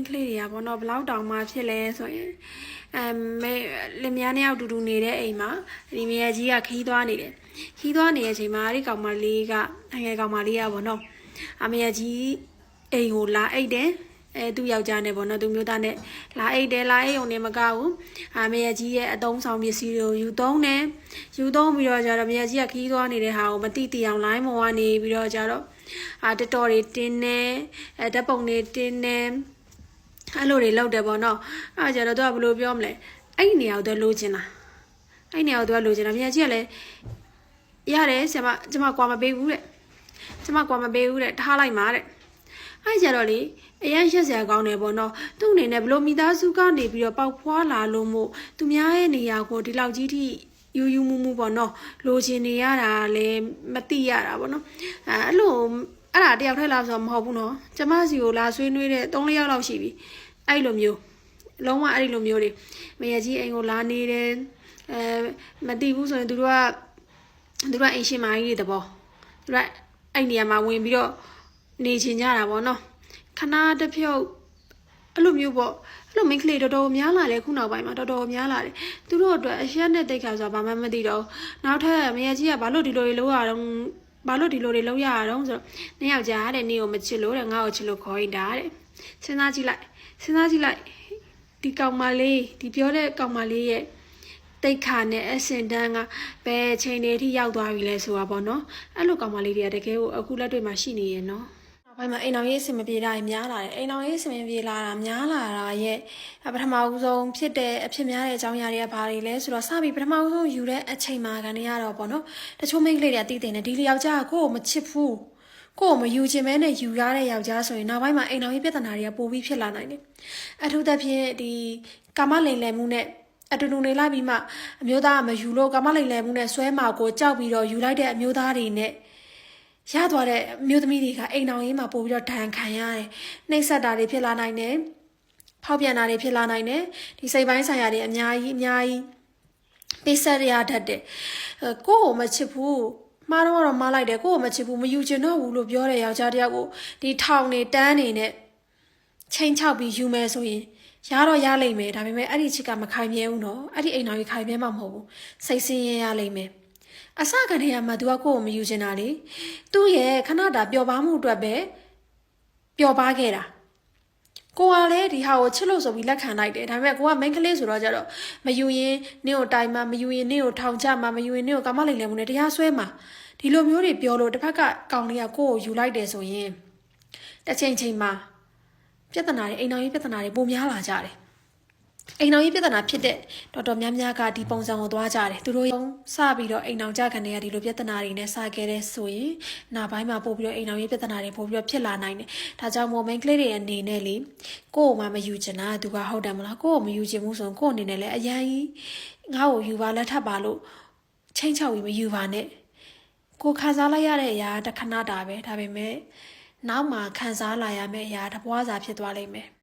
င်းကလေးတွေကဘောနော်ဘလောက်တောင်မှဖြစ်လဲဆိုရင်အမ်မဲလင်မယားနှစ်ယောက်တူတူနေတဲ့အိမ်မှာဒီမယားကြီးကခီးသွားနေတယ်ခီးသွားနေတဲ့အချိန်မှာအဲ့ဒီကောင်မလေးကငယ်ကောင်မလေးကဘောနော်အမယားကြီးအိမ်ကိုလာအိတ်တယ်အဲသူ့ယောက်ျားနဲ့ပေါ့နော်သူမျိုးသားနဲ့လာအိတ်တယ်လာအိတ်ုံနဲ့မကဘူးအာမယာကြီးရဲ့အတုံးဆောင်ပစ္စည်းတွေကိုယူသုံးတယ်ယူသုံးပြီးတော့ကျတော့မယာကြီးကခီးသွားနေတဲ့ဟာကိုမတိတိအောင်လိုင်းမော်ကနေပြီးတော့ကျတော့အာတတော်တွေတင်းနေအဲဓာတ်ပုံတွေတင်းနေ အဲ့လိုတွေလောက်တယ်ပေါ့နော်အဲ့ဒါကျတော့သူကဘယ်လိုပြောမလဲအဲ့ဒီနေရာကိုသူလိုချင်တာအဲ့ဒီနေရာကိုသူကလိုချင်တာမယာကြီးကလည်းရတယ်ဆရာမကျမကွာမပေးဘူးတဲ့ကျမကွာမပေးဘူးတဲ့ထားလိုက်ပါတဲ့အဲ့ကြတော့လေအရင်ရက်စရာကောင်းတယ်ပေါ့နော်သူ့အနေနဲ့ဘလို့မိသားစုကနေပြီးတော့ပေါက်ဖွာလာလို့မို့သူများရဲ့နေရာကိုဒီလောက်ကြီးထိယူယူမှုမှုပေါ့နော်လိုချင်နေရတာလည်းမသိရတာပေါ့နော်အဲအဲ့လို အဲ့ဒါတယောက်ထဲလာဆိုတော့မဟုတ်ဘူးနော်ကျမစီကိုလာဆွေးနွေးတဲ့၃လယောက်လောက်ရှိပြီအဲ့လိုမျိုးလုံးဝအဲ့ဒီလိုမျိုးတွေမရကြီးအိမ်ကိုလာနေတယ်အဲမသိဘူးဆိုရင်သူတို့ကသူတို့ကအိမ်ရှင်မကြီးတွေတဘောသူတို့ကအဲ့နေရာမှာဝင်ပြီးတော့နေချင်ကြတာပေါ့နော်ခဏတစ်ဖြုတ်အဲ့လိုမျိုးပေါ့အဲ့လိုမိန်းကလေးတော်တော်များလာတယ်ခုနောက်ပိုင်းမှာတော်တော်များလာတယ်သူတို့အတွက်အရက်နဲ့တိတ်ခါဆိုတာဘာမှမသိတော့ဘူးနောက်ထပ်မယားကြီးကဘာလို့ဒီလိုတွေလုပ်ရတော့ ဘာလို့ဒီလိုတွေလုပ်ရရတော့ဆိုတော့နှစ်ယောက်ကြားတဲ့နေကိုမချစ်လို့တဲ့ငါ့ကိုချစ်လို့ခေါ်ရင်တာတဲ့စဉ်းစားကြည့်လိုက်စဉ်းစားကြည့်လိုက်ဒီကောင်မလေးဒီပြောတဲ့ကောင်မလေးရဲ့တိတ်ခါနဲ့အစင်တန်းကဘယ်အချိန်တွေထိရောက်သွားပြီလဲဆိုတာပေါ့နော်အဲ့လိုကောင်မလေးတွေကတကယ်ကိုအခုလက်တွေ့မှာရှိနေရဲ့နော်နောက် ပိုင်းမှာအိမ်တော်ရေးအဆင်မပြေတာတွေများလာတယ်အိမ်တော်ရေးအဆင်မပြေလာတာများလာတာရဲ့ပထမဦးဆုံးဖြစ်တဲ့အဖြစ်များတဲ့အကြောင်းအရာတွေကဘာတွေလဲဆိုတော့စပြီးပထမဦးဆုံးယူတဲ့အချိန်မှာကနေရတော့ပေါ့နော်တချို့မိန်းကလေးတွေကတည်တယ်နဲ့ဒီလယောက်ျားကကိုယ့်ကိုမချစ်ဘူးကိုယ့်ကိုမယူခြင်းမဲနဲ့ယူရတဲ့ယောက်ျားဆိုရင်နောက်ပိုင်းမှာအိမ်တော်ရေးပြဿနာတွေကပိုပြီးဖြစ်လာနိုင်တယ်အထူးသဖြင့်ဒီကာမလိမ်လည်မှုနဲ့အတူတူနေလိုက်ပြီးမှအမျိုးသားကမယူလို့ကာမလိမ်လည်မှုနဲ့ဆွဲမှာကိုကြောက်ပြီးတော့ယူလိုက်တဲ့အမျိုးသားတွေနဲ့ ရသွားတဲ့အမျိုးသမီးတွေကအိမ်တော်ရေးမှာပို့ပြီးတော့ဒဏ်ခံရတယ်။နှိပ်စက်တာတွေဖြစ်လာနိုင်တယ်။ဖောက်ပြန်တာတွေဖြစ်လာနိုင်တယ်။ဒီစိတ်ပိုင်းဆိုင်ရာတွေအများကြီးအများကြီးပိဆက်ရတတ်တယ်။အဲကိုယ့်ကိုမချစ်ဘူး။မှားတော့ကတော့မှားလိုက်တယ်ကိုယ့်ကိုမချစ်ဘူးမယူချင်တော့ဘူးလို့ပြောတဲ့ယောက်ျားတစ်ယောက်ကိုဒီထောင်နေတန်းနေနဲ့ချိန်ချောက်ပြီးယူမယ်ဆိုရင်ရတော့ရလိမ့်မယ်ဒါပေမဲ့အဲ့ဒီချစ်ကမခိုင်မြဲဘူးနော်အဲ့ဒီအိမ်တော်ကြီးခိုင်မြဲမှာမဟုတ်ဘူးစိတ်ဆင်းရဲရလိမ့်မယ် အစကနေကမှ तू ကကိုယ့်ကိုမယူချင်တာလေသူ့ရဲ့ခဏတာပျော်ပါမှုအတွက်ပဲပျော်ပါခဲ့တာကိုကလည်းဒီဟာကိုချစ်လို့ဆိုပြီးလက်ခံလိုက်တယ်ဒါပေမဲ့ကိုကမိန်းကလေးဆိုတော့ကြတော့မယူရင်နင့်ကိုတိုင်မှမယူရင်နင့်ကိုထောင်ချမှမယူရင်နင့်ကိုကာမလိမ်လည်မှုနဲ့တရားစွဲမှာဒီလိုမျိုးတွေပြောလို့တစ်ဖက်ကကောင်လေးကကိုယ့်ကိုယူလိုက်တယ်ဆိုရင်တစ်ချိန်ချိန်မှာပြဿနာတွေအိမ်တော်ကြီးပြဿနာတွေပိုများလာကြတယ် အိမ်တော်ကြီးပြဿနာဖြစ်တဲ့တော်တော်များများကဒီပုံစံကိုသွားကြတယ်သူတို့ရုံစပြီးတော့အိမ်တော်ကြခံနေရဒီလိုပြဿနာတွေနဲ့စခဲ့တဲ့ဆိုရင်နောက်ပိုင်းမှာပို့ပြီးတော့အိမ်တော်ကြီးပြဿနာတွေပို့ပြီးတော့ဖြစ်လာနိုင်တယ်ဒါကြောင့်မို့မိန်းကလေးတွေအနေနဲ့လေကိုယ့်ကိုမှမယူချင်တာသူကဟုတ်တယ်မလားကိုယ့်ကိုမယူချင်ဘူးဆိုရင်ကိုယ့်အနေနဲ့လည်းအရန်ကြီးငါ့ကိုယူပါလက်ထပ်ပါလို့ချင်းချောက်ပြီးမယူပါနဲ့ကိုခံစားလိုက်ရတဲ့အရာတစ်ခဏတာပဲဒါပေမဲ့နောက်မှာခံစားလာရမယ့်အရာတစ်ပွားစာဖြစ်သွားလိမ့်မယ်